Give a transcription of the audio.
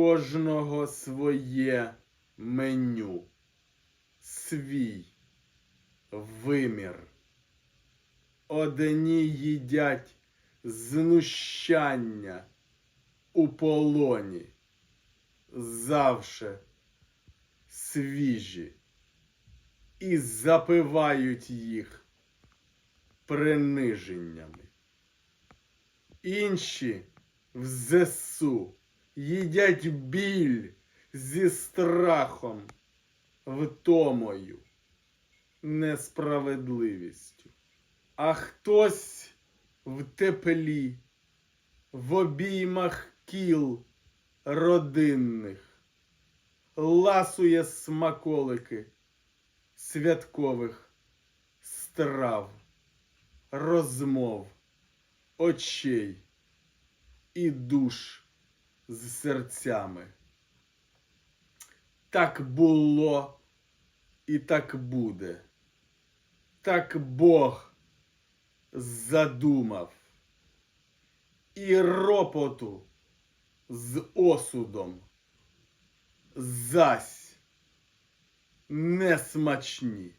кожного своє меню, свій вимір. Одні їдять знущання у полоні, завше свіжі, і запивають їх приниженнями. Інші в ЗСУ їдять біль зі страхом, втомою, несправедливістю. А хтось в теплі, в обіймах кіл родинних, ласує смаколики святкових страв, розмов, очей і душ з серцями. Так було і так буде. Так Бог задумав. І ропоту з осудом зась несмачні.